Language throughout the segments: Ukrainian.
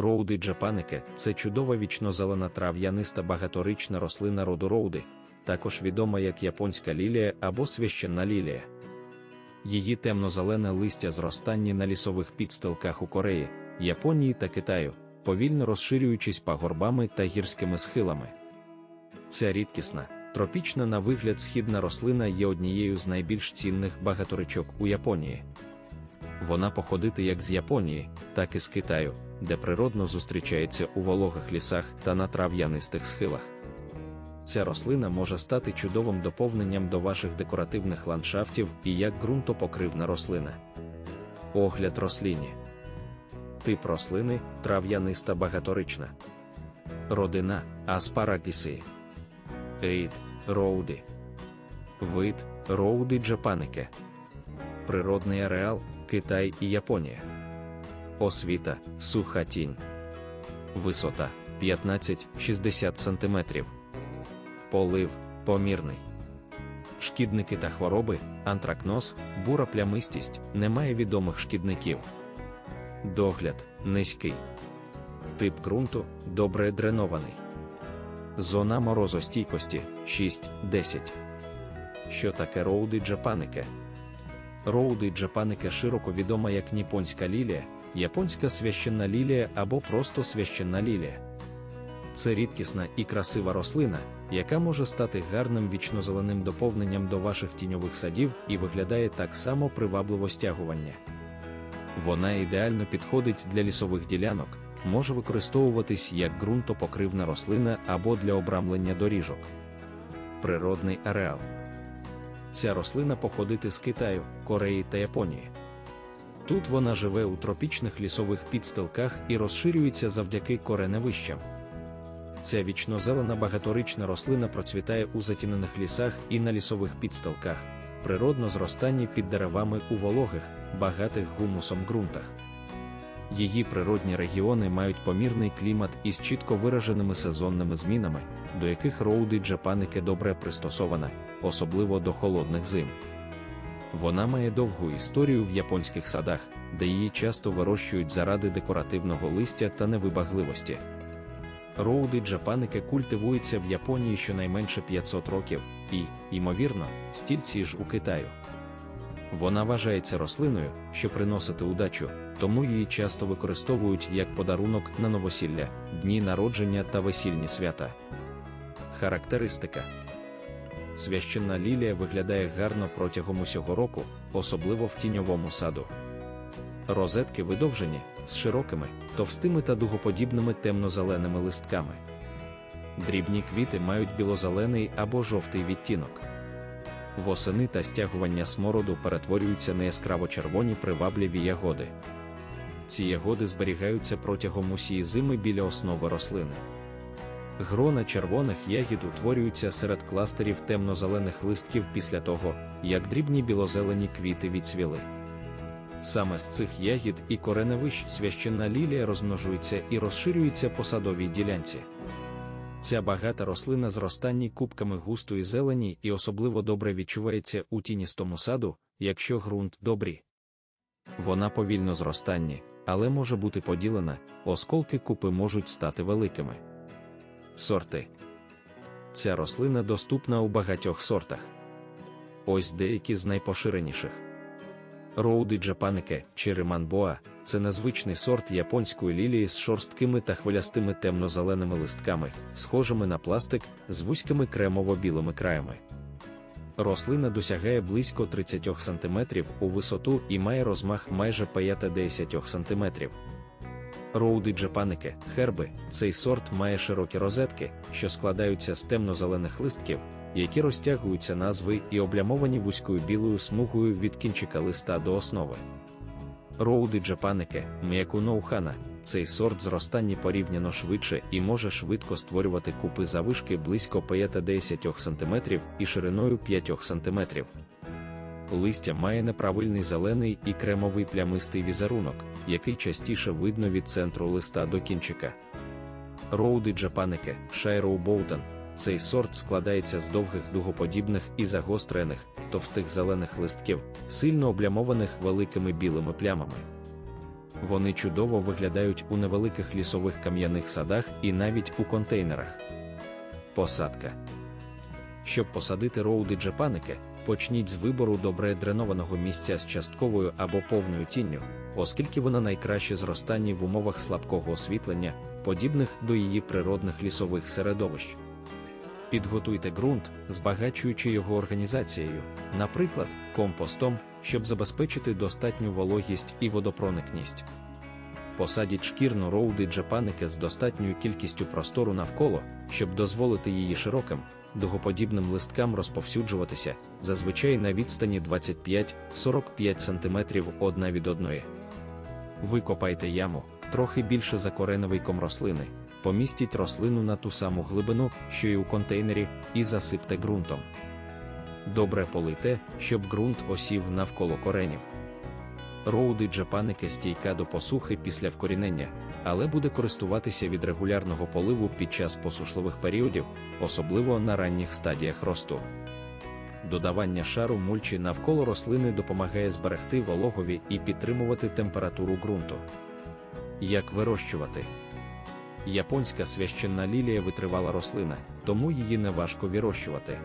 Роуди джапанике це чудова вічнозелена трав'яниста багаторічна рослина роду роуди, також відома як японська лілія або священна лілія. Її темно-зелене листя зростанні на лісових підстилках у Кореї, Японії та Китаю, повільно розширюючись пагорбами та гірськими схилами. Ця рідкісна, тропічна на вигляд східна рослина є однією з найбільш цінних багаторичок у Японії. Вона походити як з Японії, так і з Китаю, де природно зустрічається у вологих лісах та на трав'янистих схилах. Ця рослина може стати чудовим доповненням до ваших декоративних ландшафтів і як ґрунтопокривна рослина. Огляд рослині. Тип рослини трав'яниста багаторична. Родина Аспарагіси. Рід Роуди. Вид Роуди джапанике. Природний ареал Китай і Японія. Освіта суха тінь. Висота 15-60 см. Полив помірний. Шкідники та хвороби, антракноз, бура плямистість, немає відомих шкідників. Догляд низький. Тип ґрунту добре дренований. Зона морозостійкості 6-10. Що таке роуди джапанике? Роуди джапанике широко відома як ніпонська лілія, японська священна лілія або просто священна лілія. Це рідкісна і красива рослина, яка може стати гарним вічнозеленим доповненням до ваших тіньових садів і виглядає так само привабливо стягування. Вона ідеально підходить для лісових ділянок, може використовуватись як ґрунтопокривна рослина або для обрамлення доріжок. Природний ареал. Ця рослина походити з Китаю, Кореї та Японії. Тут вона живе у тропічних лісових підстилках і розширюється завдяки кореневищам. Ця вічнозелена багаторічна рослина процвітає у затінених лісах і на лісових підстилках, природно зростанні під деревами у вологих, багатих гумусом ґрунтах. Її природні регіони мають помірний клімат із чітко вираженими сезонними змінами, до яких роуди джапаники добре пристосована, особливо до холодних зим. Вона має довгу історію в японських садах, де її часто вирощують заради декоративного листя та невибагливості. Роуди джапаники культивується в Японії щонайменше 500 років, і, ймовірно, стільці ж у Китаю. Вона вважається рослиною, що приносить удачу, тому її часто використовують як подарунок на новосілля, дні народження та весільні свята. Характеристика Священна лілія виглядає гарно протягом усього року, особливо в тіньовому саду. Розетки видовжені, з широкими, товстими та дугоподібними темно-зеленими листками. Дрібні квіти мають білозелений або жовтий відтінок. Восени та стягування смороду перетворюються на яскраво червоні привабливі ягоди. Ці ягоди зберігаються протягом усієї зими біля основи рослини. Грона червоних ягід утворюються серед кластерів темно-зелених листків після того, як дрібні білозелені квіти відцвіли. Саме з цих ягід і кореневищ священна лілія розмножується і розширюється по садовій ділянці. Ця багата рослина зростанні кубками густої зелені і особливо добре відчувається у тіністому саду, якщо ґрунт добрі. Вона повільно зростанні, але може бути поділена, осколки купи можуть стати великими. Сорти. Ця рослина доступна у багатьох сортах. Ось деякі з найпоширеніших. Роуди джапанике Череманбоа це незвичний сорт японської лілії з шорсткими та хвилястими темно-зеленими листками, схожими на пластик з вузькими кремово-білими краями. Рослина досягає близько 30 см у висоту і має розмах майже 5-10 см. Роуди джапаники, херби, цей сорт має широкі розетки, що складаються з темно-зелених листків, які розтягуються назви і облямовані вузькою білою смугою від кінчика листа до основи. Роуди джапаники, м'яку ноухана, цей сорт зростанні порівняно швидше і може швидко створювати купи завишки близько 5-10 см і шириною 5 см. Листя має неправильний зелений і кремовий плямистий візерунок, який частіше видно від центру листа до кінчика. Роуди джапаники, Шайроу Боутен. Цей сорт складається з довгих дугоподібних і загострених, товстих зелених листків, сильно облямованих великими білими плямами. Вони чудово виглядають у невеликих лісових кам'яних садах і навіть у контейнерах. Посадка. Щоб посадити роуди джепаники, почніть з вибору добре дренованого місця з частковою або повною тінню, оскільки вона найкраще зростання в умовах слабкого освітлення, подібних до її природних лісових середовищ. Підготуйте ґрунт, збагачуючи його організацією, наприклад, компостом, щоб забезпечити достатню вологість і водопроникність. Посадіть шкірну роуди джепаники з достатньою кількістю простору навколо, щоб дозволити її широким, дугоподібним листкам розповсюджуватися, зазвичай на відстані 25-45 см одна від одної. Викопайте яму, трохи більше за кореновийком рослини, помістіть рослину на ту саму глибину, що й у контейнері, і засипте ґрунтом. Добре полийте, щоб ґрунт осів навколо коренів. Роуди джапаники стійка до посухи після вкорінення, але буде користуватися від регулярного поливу під час посушливих періодів, особливо на ранніх стадіях росту. Додавання шару мульчі навколо рослини допомагає зберегти вологові і підтримувати температуру ґрунту. Як вирощувати? Японська священна лілія витривала рослина, тому її не важко вирощувати.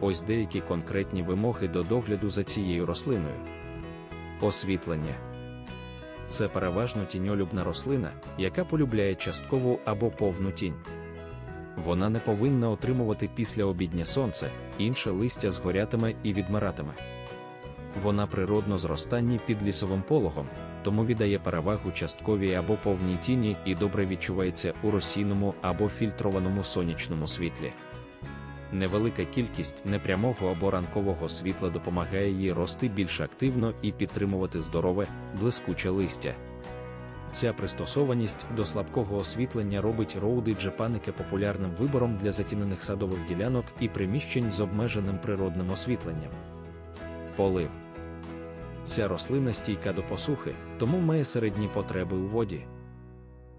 Ось деякі конкретні вимоги до догляду за цією рослиною. Освітлення це переважно тіньолюбна рослина, яка полюбляє часткову або повну тінь. Вона не повинна отримувати після обідня сонце, інше листя згорятиме і відмиратиме. Вона природно зростанні під лісовим пологом, тому віддає перевагу частковій або повній тіні і добре відчувається у російному або фільтрованому сонячному світлі. Невелика кількість непрямого або ранкового світла допомагає їй рости більш активно і підтримувати здорове, блискуче листя. Ця пристосованість до слабкого освітлення робить роуди джепаники популярним вибором для затінених садових ділянок і приміщень з обмеженим природним освітленням. Полив Ця рослина стійка до посухи, тому має середні потреби у воді.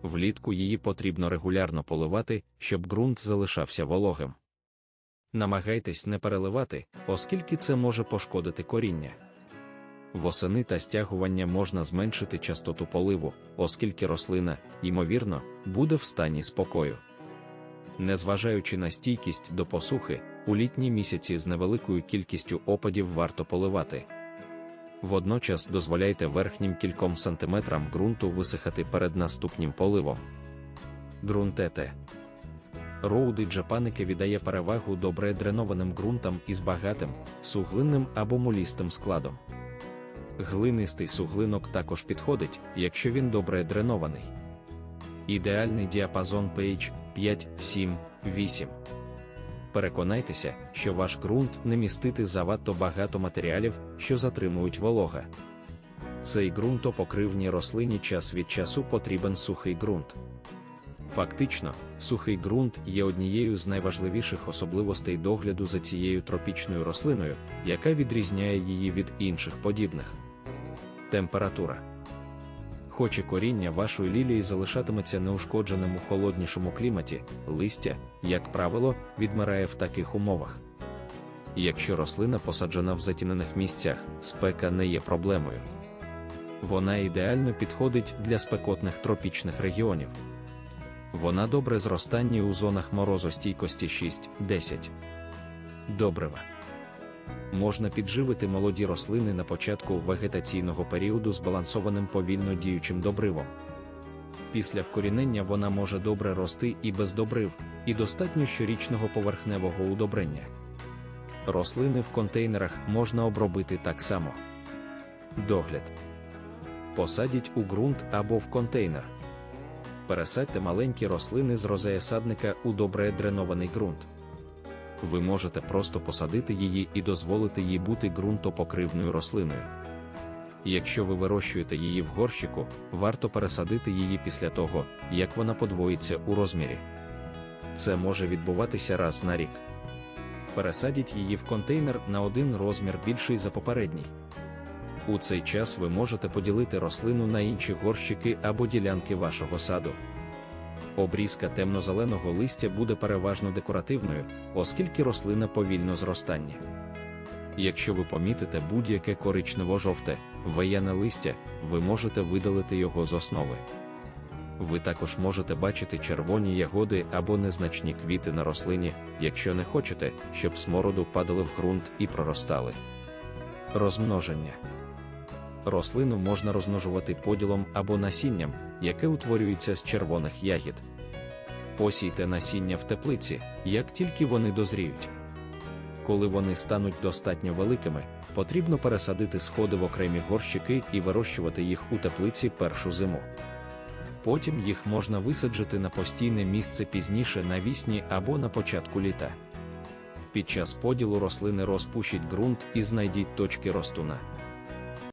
Влітку її потрібно регулярно поливати, щоб ґрунт залишався вологим. Намагайтесь не переливати, оскільки це може пошкодити коріння. Восени та стягування можна зменшити частоту поливу, оскільки рослина, ймовірно, буде в стані спокою. Незважаючи на стійкість до посухи, у літні місяці з невеликою кількістю опадів варто поливати. Водночас дозволяйте верхнім кільком сантиметрам ґрунту висихати перед наступним поливом. Ґрунтете. Роуди джапаники віддає перевагу добре дренованим ґрунтам із багатим, суглинним або мулістим складом. Глинистий суглинок також підходить, якщо він добре дренований. Ідеальний діапазон pH 5, 7, 8. Переконайтеся, що ваш ґрунт не містити завадто багато матеріалів, що затримують волога. Цей ґрунтопокривній рослині час від часу потрібен сухий ґрунт. Фактично, сухий ґрунт є однією з найважливіших особливостей догляду за цією тропічною рослиною, яка відрізняє її від інших подібних. Температура. Хоч і коріння вашої лілії залишатиметься неушкодженим у холоднішому кліматі, листя, як правило, відмирає в таких умовах. Якщо рослина посаджена в затінених місцях, спека не є проблемою. Вона ідеально підходить для спекотних тропічних регіонів. Вона добре зростання у зонах морозостійкості 6-10. Добрива. Можна підживити молоді рослини на початку вегетаційного періоду збалансованим повільно діючим добривом. Після вкорінення вона може добре рости і без добрив, і достатньо щорічного поверхневого удобрення. Рослини в контейнерах можна обробити так само. Догляд. Посадіть у ґрунт або в контейнер пересадьте маленькі рослини з розеясадника у добре дренований ґрунт. Ви можете просто посадити її і дозволити їй бути ґрунтопокривною рослиною. Якщо ви вирощуєте її в горщику, варто пересадити її після того, як вона подвоїться у розмірі. Це може відбуватися раз на рік. Пересадіть її в контейнер на один розмір більший за попередній. У цей час ви можете поділити рослину на інші горщики або ділянки вашого саду. Обрізка темно-зеленого листя буде переважно декоративною, оскільки рослина повільно зростання. Якщо ви помітите будь-яке коричнево-жовте, вияне листя, ви можете видалити його з основи. Ви також можете бачити червоні ягоди або незначні квіти на рослині, якщо не хочете, щоб смороду падали в ґрунт і проростали. Розмноження рослину можна розмножувати поділом або насінням, яке утворюється з червоних ягід. Посійте насіння в теплиці, як тільки вони дозріють. Коли вони стануть достатньо великими, потрібно пересадити сходи в окремі горщики і вирощувати їх у теплиці першу зиму. Потім їх можна висаджити на постійне місце пізніше навісні або на початку літа. Під час поділу рослини розпушіть ґрунт і знайдіть точки ростуна.